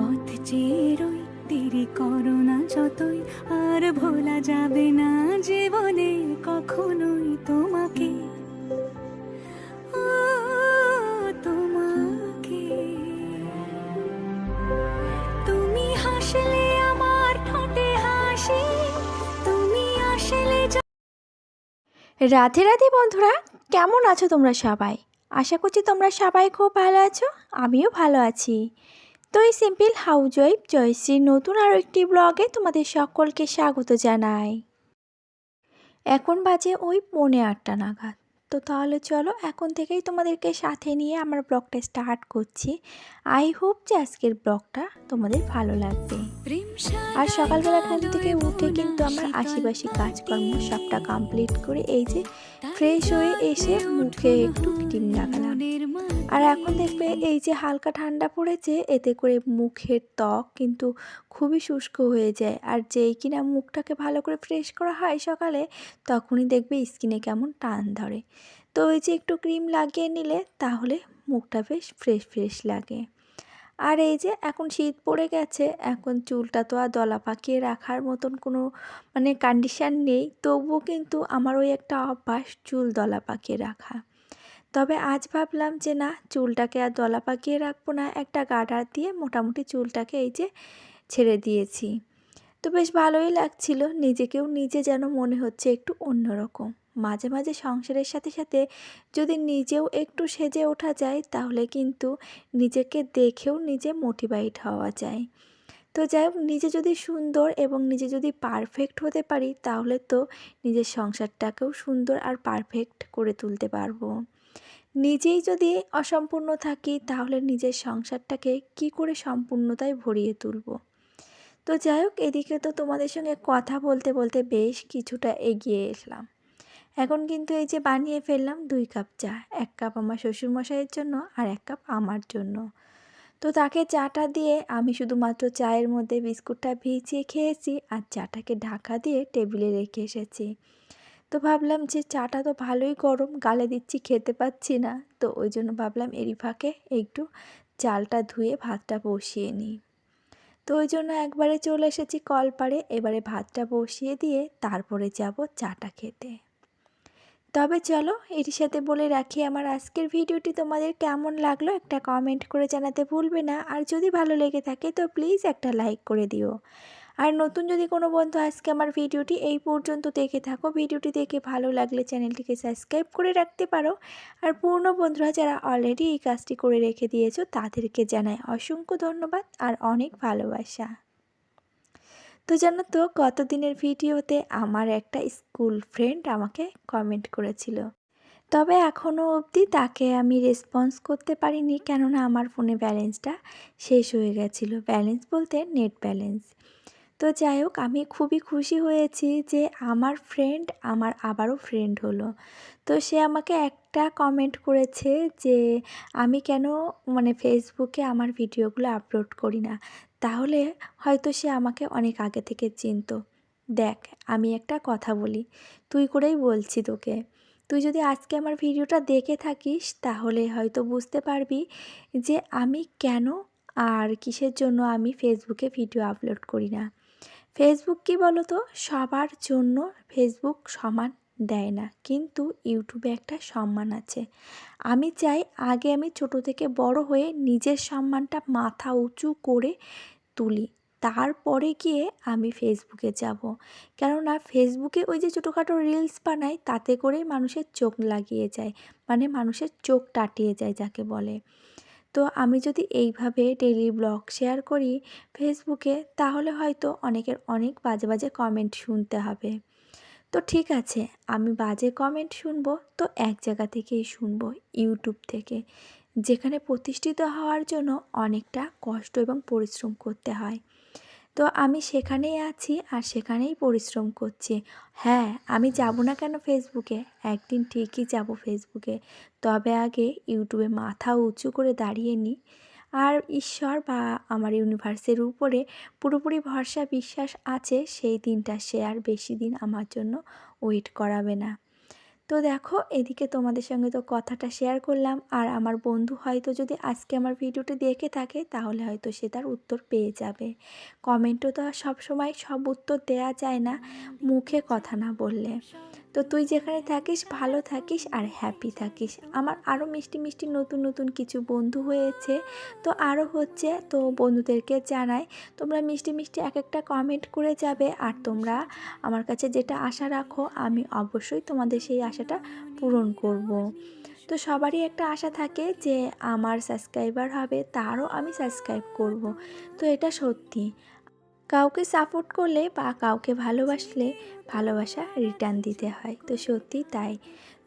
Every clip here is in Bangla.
পথ চেরোই দেরি করো না যতই, আর ভোলা যাবে না জীবনে কখনোই তোমাকে। তোমাকে। তুমি আমার তুমি রাধে রাধে বন্ধুরা, কেমন আছো তোমরা সবাই? আশা করছি তোমরা সবাই খুব ভালো আছো, আমিও ভালো আছি। তো এই সিম্পল হাউজ ওয়াইফ জয়শ্রীর নতুন আরও একটি ব্লগে তোমাদের সকলকে স্বাগত জানাই। এখন বাজে ওই পৌনে আটটা নাগাদ। তো তাহলে চলো এখন থেকেই তোমাদেরকে সাথে নিয়ে আমার ব্লগটা স্টার্ট করছি। আই হোপ যে আজকের ব্লগটা তোমাদের ভালো লাগবে। আর সকালবেলা ঘুম থেকে উঠে কিন্তু আমার আশিপাশি কাজকর্ম সবটা কমপ্লিট করে এই যে ফ্রেশ হয়ে এসে মুখে একটু ক্রিম লাগালাম। আর এখন দেখবে এই যে হালকা ঠান্ডা পড়েছে, এতে করে মুখের ত্বক কিন্তু খুবই শুষ্ক হয়ে যায়। আর যেই কিনা মুখটাকে ভালো করে ফ্রেশ করা হয় সকালে, তখনই দেখবে স্কিনে কেমন টান ধরে। তো ওই যে একটু ক্রিম লাগিয়ে নিলে, তাহলে মুখটা বেশ ফ্রেশ ফ্রেশ লাগে। আর এই যে এখন শীত পড়ে গেছে, এখন চুলটা তো আর দলা পাকিয়ে রাখার মতন কোনো মানে কন্ডিশান নেই, তবুও কিন্তু আমার ওই একটা অভ্যাস, চুল দলা পাকিয়ে রাখা। তবে আজ ভাবলাম যে না, চুলটাকে আর দলা পাকিয়ে রাখব না, একটা গার্ডার দিয়ে মোটামুটি চুলটাকে এই যে ছেড়ে দিয়েছি। তো বেশ ভালোই লাগছিল, নিজেকেও নিজে যেন মনে হচ্ছে একটু অন্যরকম। মাঝে মাঝে সংসারের সাথে সাথে যদি নিজেও একটু সেজে ওঠা যায়, তাহলে কিন্তু নিজেকে দেখেও নিজে মোটিভেট হওয়া যায়। তো যাই হোক, নিজে যদি সুন্দর এবং নিজে যদি পারফেক্ট হতে পারি, তাহলে তো নিজের সংসারটাকেও সুন্দর আর পারফেক্ট করে তুলতে পারব। নিজেই যদি অসম্পূর্ণ থাকি, তাহলে নিজের সংসারটাকে কি করে সম্পূর্ণতায় ভরিয়ে তুলব? তো যাই হোক, এদিকে তো তোমাদের সঙ্গে কথা বলতে বলতে বেশ কিছুটা এগিয়ে এসলাম। এখন কিন্তু এই যে বানিয়ে ফেললাম দুই কাপ চা, এক কাপ আমার শ্বশুরমশাইয়ের জন্য আর এক কাপ আমার জন্য। তো তাকে চাটা দিয়ে আমি শুধুমাত্র চায়ের মধ্যে বিস্কুটটা ভিজিয়ে খেয়েছি আর চাটাকে ঢাকা দিয়ে টেবিলে রেখে এসেছি। তো ভাবলাম যে চাটা তো ভালোই গরম, গালে দিচ্ছি, খেতে পাচ্ছি না। তো ওই জন্য ভাবলাম এরই ফাঁকে একটু চালটা ধুয়ে ভাতটা বসিয়ে নিই। তো ওই জন্য একবারে চলে এসেছি কলপাড়ে, এবারে ভাতটা বসিয়ে দিয়ে তারপরে যাব চাটা খেতে। তবে চলো এটির সাথে বলে রাখি, আমার আজকের ভিডিওটি তোমাদের কেমন লাগল একটা কমেন্ট করে জানাতে ভুলবে না। আর যদি ভালো লেগে থাকে তো প্লিজ একটা লাইক করে দিও। আর নতুন যদি কোনো বন্ধু আজকে আমার ভিডিওটি এই পর্যন্ত দেখে থাকো, ভিডিওটি দেখে ভালো লাগলে চ্যানেলটিকে সাবস্ক্রাইব করে রাখতে পারো। আর পূর্ণ বন্ধুরা যারা অলরেডি এই কাজটি করে রেখে দিয়েছ, তাদেরকে জানাই অসংখ্য ধন্যবাদ আর অনেক ভালোবাসা। তো জানো তো গত দিনের ভিডিওতে আমার একটা স্কুল ফ্রেন্ড আমাকে কমেন্ট করেছিল। তবে এখনও অবধি তাকে আমি রেসপন্স করতে পারিনি, কেননা আমার ফোনে ব্যালেন্সটা শেষ হয়ে গেছিল। ব্যালেন্স বলতে নেট ব্যালেন্স তো যাই হোক, আমি খুবই খুশি হয়েছি যে আমার ফ্রেন্ড আমার আবারও ফ্রেন্ড হলো। তো সে আমাকে একটা কমেন্ট করেছে যে, আমি কেন মানে ফেসবুকে আমার ভিডিওগুলো আপলোড করি না? তাহলে হয়তো সে আমাকে অনেক আগে থেকে চিনতো। দেখ, আমি একটা কথা বলি, তুই করেই বলছি তোকে। তুই যদি আজকে আমার ভিডিওটা দেখে থাকিস, তাহলে হয়তো বুঝতে পারবি যে আমি কেন আর কিসের জন্য আমি ফেসবুকে ভিডিও আপলোড করি না? ফেসবুক কি বলো তো সবার জন্য ফেসবুক সমান দেয় না। কিন্তু ইউটিউবে একটা সম্মান আছে। আমি চাই আগে আমি ছোট থেকে বড় হয়ে নিজের সম্মানটা মাথা উঁচু করে তুলি। তারপরে গিয়ে আমি ফেসবুকে যাব। কেননা ফেসবুকে ওই যে ছোটোখাটো রিলস বানাই, তাতে করেই মানুষের চোখ লাগিয়ে যায়। মানে মানুষের চোখ টাটিয়ে যায়, যাকে বলে। তো আমি যদি এইভাবে ডেলি ব্লগ শেয়ার করি ফেসবুকে তাহলে হয়তো অনেকের অনেক বাজে বাজে কমেন্ট শুনতে হবে। তো ঠিক আছে, আমি বাজে কমেন্ট শুনব, তো এক জায়গা থেকেই শুনব ইউটিউব থেকে, যেখানে প্রতিষ্ঠিত হওয়ার জন্য অনেকটা কষ্ট এবং পরিশ্রম করতে হয়। তো আমি সেখানেই আছি আর সেখানেই পরিশ্রম করছি। হ্যাঁ আমি যাব না কেন ফেসবুকে? একদিন ঠিকই যাব ফেসবুকে। তবে আগে ইউটিউবে মাথা উঁচু করে দাঁড়িয়ে নিই। আর ঈশ্বর বা আমার ইউনিভার্সের উপরে পুরোপুরি ভরসা, বিশ্বাস আছে, সেই দিনটা সে আর বেশি দিন আমার জন্য ওয়েট করাবে না। তো দেখো, এদিকে তোমাদের সঙ্গে তো কথাটা শেয়ার করলাম। আর আমার বন্ধু হয়তো যদি আজকে আমার ভিডিওটি দেখে থাকে, তাহলে হয়তো সে তার উত্তর পেয়ে যাবে। কমেন্টও তো আর সবসময় সব উত্তর দেয়া যায় না, মুখে কথা না বললে। তো তুই যেখানে থাকিস, ভালো থাকিস আর হ্যাপি থাকিস আমার আরও মিষ্টি মিষ্টি নতুন নতুন কিছু বন্ধু হয়েছে তো আরও হচ্ছে, তো বন্ধুদেরকে জানাই, তোমরা মিষ্টি মিষ্টি এক একটা কমেন্ট করে যাবে আর তোমরা আমার কাছে যেটা আশা রাখো, আমি অবশ্যই তোমাদের সেই আশাটা পূরণ করব। তো সবারই একটা আশা থাকে যে, আমার সাবস্ক্রাইবার হবে, তারও আমি সাবস্ক্রাইব করব। তো এটা সত্যি কাউকে সাপোর্ট করলে বা কাউকে ভালোবাসলে ভালোবাসা রিটার্ন দিতে হয়। তো সত্যি তাই।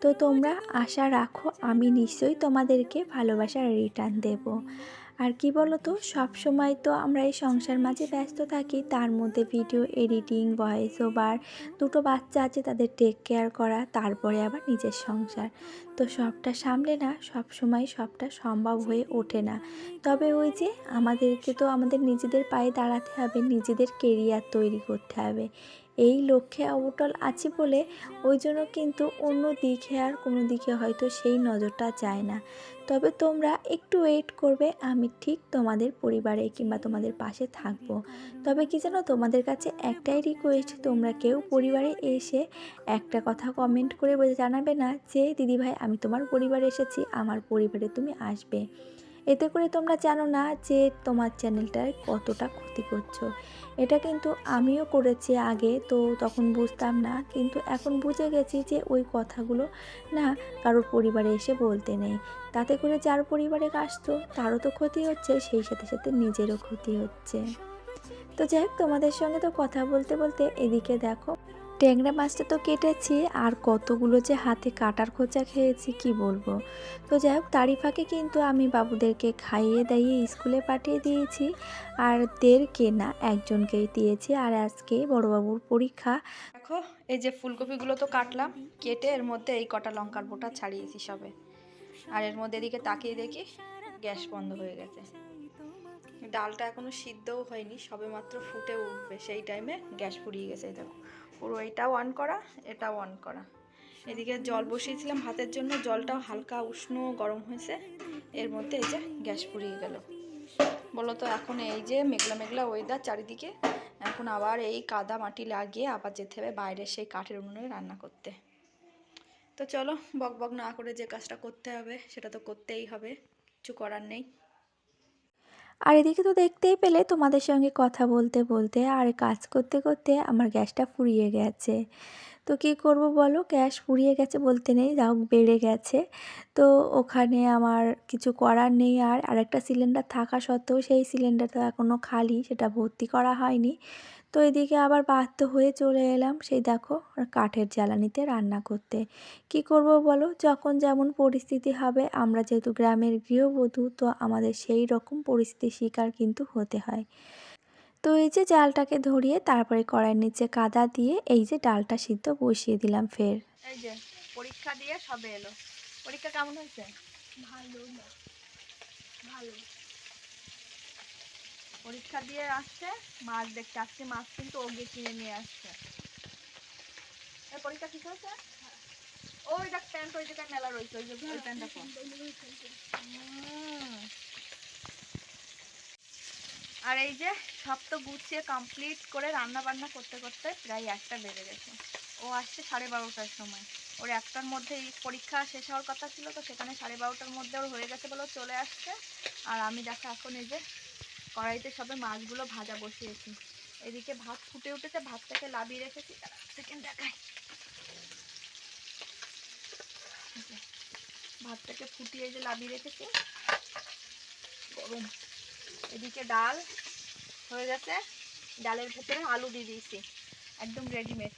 তো তোমরা আশা রাখো আমি নিশ্চয়ই তোমাদেরকে ভালোবাসা রিটার্ন দেব। আর কি বলো তো সময় তো আমরা এই সংসার মাঝে ব্যস্ত থাকি, তার মধ্যে ভিডিও এডিটিং ভয়েস ওভার দুটো বাচ্চা আছে তাদের টেক কেয়ার করা, তারপরে আবার নিজের সংসার। তো সবটা সামলে না সব সময় সবটা সম্ভব হয়ে ওঠে না। তবে ওই যে আমাদেরকে তো আমাদের নিজেদের পায়ে দাঁড়াতে হবে, নিজেদের কেরিয়ার তৈরি করতে হবে। এই লক্ষ্যে অবটল আছি বলে ওই জন্য কিন্তু অন্য দিকে আর কোনো দিকে হয়তো সেই নজরটা যায় না। তবে তোমরা একটু ওয়েট করবে, আমি ঠিক তোমাদের পরিবারে কিংবা তোমাদের পাশে থাকব। তবে কি জানো, তোমাদের কাছে একটাই রিকোয়েস্ট তোমরা কেউ পরিবারে এসে একটা কথা কমেন্ট করে জানাবে না যে, দিদিভাই আমি তোমার পরিবারে এসেছি, আমার পরিবারে তুমি আসবে। এতে করে তোমরা জানো না যে তোমার চ্যানেলটার কতটা ক্ষতি করছ। এটা কিন্তু আমিও করেছি আগে, তো তখন বুঝতাম না, কিন্তু এখন বুঝে গেছি যে ওই কথাগুলো না কারোর পরিবারে এসে বলতে নেই। তাতে করে যার পরিবারে আসতো তারও তো ক্ষতি হচ্ছে, সেই সাথে সাথে নিজেরও ক্ষতি হচ্ছে। তো যাই তোমাদের সঙ্গে তো কথা বলতে বলতে এদিকে দেখো ট্যাংরা মাছটা তো কেটেছি, আর কতগুলো যে হাতে কাটার খোঁচা খেয়েছি, কি বলব? তো যাই হোক, তারই ফাঁকে কিন্তু আমি বাবুদেরকে খাইয়ে দাইয়ে স্কুলে পাঠিয়ে দিয়েছি, আর দেরকে না একজনকেই দিয়েছি, আর আজকে বড়বাবুর পরীক্ষা। দেখো, এই যে ফুলকপিগুলো তো কাটলাম, কেটে এর মধ্যে এই কটা লঙ্কার বোটা ছাড়িয়েছি সবে। আর এর মধ্যে এদিকে তাকিয়ে দেখি, গ্যাস বন্ধ হয়ে গেছে। ডালটা এখনও সিদ্ধও হয়নি, সবে মাত্র ফুটে উঠবে। সেই টাইমে গ্যাস পুড়িয়ে গেছে দেখো। পুরো এইটাও অন করা, এটাও অন করা। এদিকে জল বসিয়েছিলাম ভাতের জন্য, জলটাও হালকা উষ্ণ গরম হয়েছে। এর মধ্যে এই যে গ্যাস পুড়িয়ে গেল। বলো তো, এখন এই যে মেঘলা মেঘলা ওয়েদার চারিদিকে, এখন আবার এই কাদা মাটি লাগিয়ে আবার যেতে হবে বাইরে সেই কাঠের উনুনে রান্না করতে। তো চলো, বক বক না করে যে কাজটা করতে হবে, সেটা তো করতেই হবে, কিছু করার নেই। আর এদিকে তো দেখতেই পেলে তোমাদের সঙ্গে কথা বলতে বলতে আর কাজ করতে করতে আমার গ্যাসটা ফুরিয়ে গেছে। তো কি করব বলো? গ্যাস ফুরিয়ে গেছে বলতে নেই যাও বেড়ে গেছে। তো ওখানে আমার কিছু করার নেই আর, আরেকটা সিলিন্ডার থাকা সত্ত্বেও সেই সিলিন্ডারটা এখনও খালি, সেটা ভর্তি করা হয়নি। তো এদিকে আবার বাধ্য হয়ে চলে এলাম সেই দেখো কাঠের জ্বালানিতে রান্না করতে। কি করব বলো? যখন যেমন পরিস্থিতি হবে আমরা যেহেতু গ্রামের গৃহবধূ তো আমাদের সেই রকম পরিস্থিতির শিকার কিন্তু হতে হয়। তো এই যে জালটাকে ধরিয়ে তারপরে কড়াইয়ের নিচে কাদা দিয়ে এই যে ডালটা সিদ্ধ বসিয়ে দিলাম ফের। এই যে পরীক্ষা দিয়ে সবে এলো। পরীক্ষা কেমন হয়েছে? ভালো ভালো। পরীক্ষা দিয়ে আসছে। মাছ দেখতে আসছে মাছ কিন্তু ও গিয়ে কিনে নিয়ে আসছে। এর পরীক্ষা ঠিক হয়েছে? ওই দেখ প্যান্ট ওই জায়গায় মেলা রয়েছে ওই যে ওই প্যান্টটা আর এই যে সব তো গুছিয়ে কমপ্লিট করে রান্না বান্না করতে করতে প্রায় একটা বেজে গেছে। ও আসছে সাড়ে বারোটার সময়। ওর একটার মধ্যে এই পরীক্ষা শেষ হওয়ার কথা ছিল তো সেখানে সাড়ে বারোটার মধ্যে ওর হয়ে গেছে বলে চলে আসছে। আর আমি দেখো এখন এই যে কড়াইতে সবে মাছগুলো ভাজা বসিয়েছি। এদিকে ভাত ফুটে উঠেছে, ভাতটাকে লাবিয়ে রেখেছি। সেকেন্ড দেখাই। ভাতটাকে ফুটিয়ে যে লাবিয়ে রেখেছি, গরম। এদিকে ডাল হয়ে গেছে, ডালের ভেতরে আলু দিয়ে দিয়েছি, একদম রেডিমেড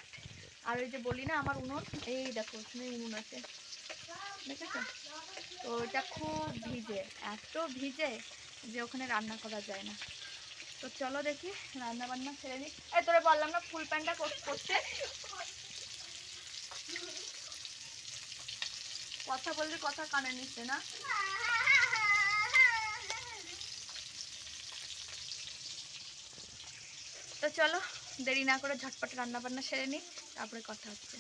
আর ওই যে বলি না, আমার উনুন, এই দেখো ওখানে উনুন আছে। দেখেছ? তো ওটা খুব ভিজে, এত ভিজে। যে ওখানে রান্না করা যায় না। তো চলো দেখি রান্না বান্না ছেড়ে নিই। এই তোরে বললাম না, ফুল প্যান্টটা করতে। কথা বললে, কথা কানে নিচ্ছে না। তো চলো, দেরি না করে ঝটপট রান্না বান্না সেরে নিই, তারপরে কথা হচ্ছে।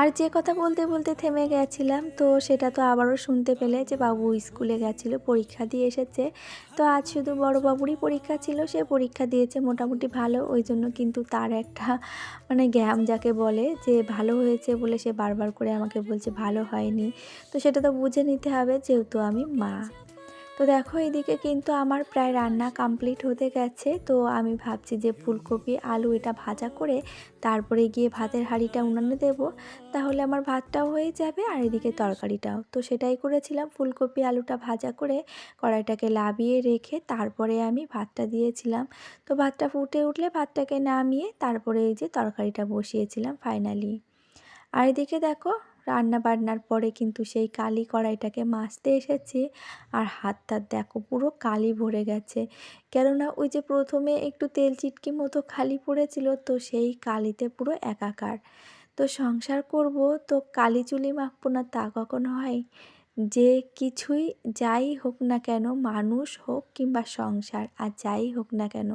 আর যে কথা বলতে বলতে থেমে গেছিলাম, তো সেটা তো আবারও শুনতে পেলে যে বাবু স্কুলে গেছিল, পরীক্ষা দিয়ে এসেছে। তো আজ শুধু বড় বাবুরই পরীক্ষা ছিল, সে পরীক্ষা দিয়েছে মোটামুটি ভালো, ওই জন্য কিন্তু তার একটা মানে গ্যাম যাকে বলে যে ভালো হয়েছে বলে সে বারবার করে আমাকে বলছে ভালো হয়নি। তো সেটা তো বুঝে নিতে হবে, যেহেতু আমি মা। তো দেখো, এদিকে কিন্তু আমার প্রায় রান্না কমপ্লিট হতে গেছে। তো আমি ভাবছি যে ফুলকপি, আলু এটা ভাজা করে তারপরে গিয়ে ভাতের হাঁড়িটা উনানে দেব। তাহলে আমার ভাতটাও হয়ে যাবে আর এদিকে তরকারিটাও। তো সেটাই করেছিলাম, ফুলকপি, আলুটা ভাজা করে কড়াইটাকে লাবিয়ে রেখে তারপরে আমি ভাতটা দিয়েছিলাম। তো ভাতটা ফুটে উঠলে ভাতটাকে নামিয়ে তারপরে এই যে তরকারিটা বসিয়েছিলাম ফাইনালি আর এদিকে দেখো রান্না বান্নার পরে কিন্তু সেই কালি কড়াইটাকে মাজতে এসেছি। আর হাত হাতটা দেখো পুরো কালি ভরে গেছে। কেননা ওই যে প্রথমে একটু তেল চিটকি মতো খালি পড়েছিল, তো সেই কালিতে পুরো একাকার। তো সংসার করব, তো কালি চুলি মাখবো না তা কখনো হয়। যে কিছুই যাই হোক না কেন, মানুষ হোক কিংবা সংসার, আর যাই হোক না কেন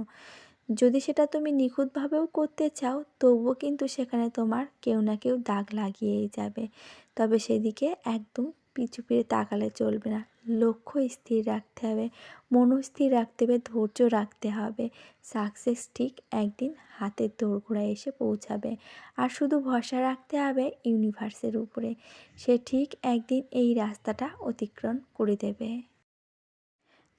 যদি সেটা তুমি নিখুঁতভাবেও করতে চাও, তবুও কিন্তু সেখানে তোমার কেউ না কেউ দাগ লাগিয়েই যাবে। তবে সেদিকে একদম পিছু ফিরে তাকালে চলবে না। লক্ষ্য স্থির রাখতে হবে মনস্থির রাখতে হবে, ধৈর্য রাখতে হবে। সাকসেস ঠিক একদিন হাতের দোরগোড়ায় এসে পৌঁছাবে। আর শুধু ভরসা রাখতে হবে ইউনিভার্সের উপরে। সে ঠিক একদিন এই রাস্তাটা অতিক্রম করে দেবে।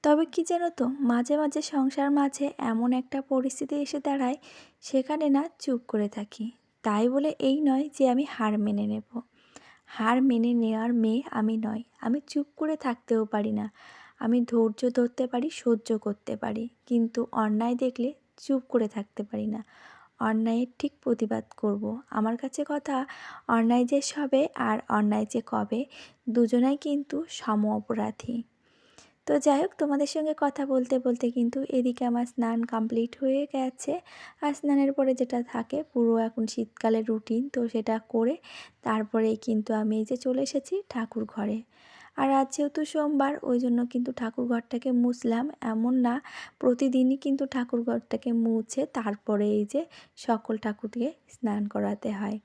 তবে কি জানো তো, মাঝে মাঝে সংসার মাঝে এমন একটা পরিস্থিতি এসে দাঁড়ায়, সেখানে না চুপ করে থাকি। তাই বলে এই নয় যে আমি হার মেনে নেব। হার মেনে নেওয়ার মেয়ে আমি নয় আমি চুপ করে থাকতেও পারি না। আমি ধৈর্য ধরতে পারি, সহ্য করতে পারি। কিন্তু অন্যায় দেখলে চুপ করে থাকতে পারি না। অন্যায়ের ঠিক প্রতিবাদ করব। আমার কাছে কথা, অন্যায় যে সবে আর অন্যায় যে কবে, দুজনাই কিন্তু সম অপরাধী। তো যাই হোক, তোমাদের সঙ্গে কথা বলতে বলতে কিন্তু এদিকে আমার স্নান কমপ্লিট হয়ে গেছে। আর স্নানের পরে যেটা থাকে, পুরো এখন শীতকালের রুটিন তো সেটা করে তারপরেই কিন্তু আমি এই যে চলে এসেছি ঠাকুর ঘরে। আর আজ যেহেতু সোমবার, ওই জন্য কিন্তু ঠাকুর ঘরটাকে মুছলাম। এমন না, প্রতিদিনই কিন্তু ঠাকুর ঘরটাকে মুছে তারপরে এই যে সকল ঠাকুরকে স্নান করাতে হয়।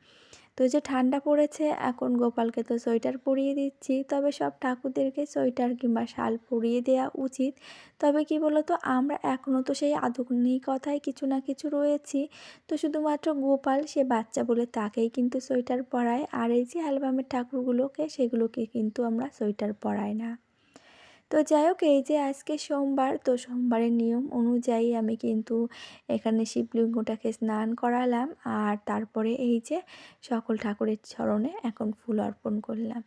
তো যে ঠান্ডা পড়েছে, এখন গোপালকে তো সোয়েটার পরিয়ে দিচ্ছি। তবে সব ঠাকুরদেরকে সোয়েটার কিংবা শাল পরিয়ে দেওয়া উচিত। তবে কি বলতো, আমরা এখনও তো সেই আধুনিকতায় কিছু না কিছু রয়েছি। তো শুধুমাত্র গোপাল, সে বাচ্চা বলে তাকেই কিন্তু সোয়েটার পরায়। আর এই যে অ্যালবামের ঠাকুরগুলোকে, সেগুলোকে কিন্তু আমরা সোয়েটার পরাই না। তো যাই হোক, এই যে আজকে সোমবার, তো সোমবারের নিয়ম অনুযায়ী আমি কিন্তু এখানে শিবলিঙ্গটাকে স্নান করালাম। আর তারপরে এই যে সকল ঠাকুরের চরণে এখন ফুল অর্পণ করলাম।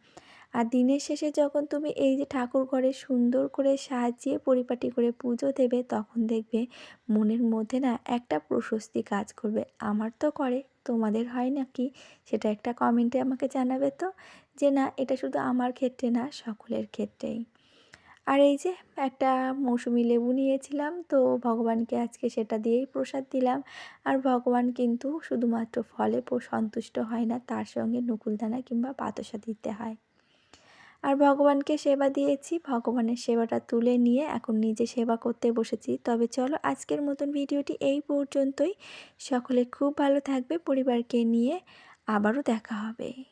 আর দিনের শেষে যখন তুমি এই যে ঠাকুর ঘরে সুন্দর করে সাজিয়ে পরিপাটি করে পুজো দেবে, তখন দেখবে মনের মধ্যে না একটা প্রশস্তি কাজ করবে। আমার তো করে, তোমাদের হয় নাকি? সেটা একটা কমেন্টে আমাকে জানাবে তো, যে না, এটা শুধু আমার ক্ষেত্রে না, সকলের ক্ষেত্রেই। আর এই যে একটা মৌসুমি লেবু নিয়েছিলাম, তো ভগবানকে আজকে সেটা দিয়েই প্রসাদ দিলাম। আর ভগবান কিন্তু শুধুমাত্র ফলে সন্তুষ্ট হয় না, তার সঙ্গে নকুলদানা কিংবা বাতাসা দিতে হয়। আর ভগবানকে সেবা দিয়েছি, ভগবানের সেবাটা তুলে নিয়ে এখন নিজে সেবা করতে বসেছি। তবে চলো আজকের মতন ভিডিওটি এই পর্যন্তই। সকলে খুব ভালো থাকবে, পরিবারকে নিয়ে আবারও দেখা হবে।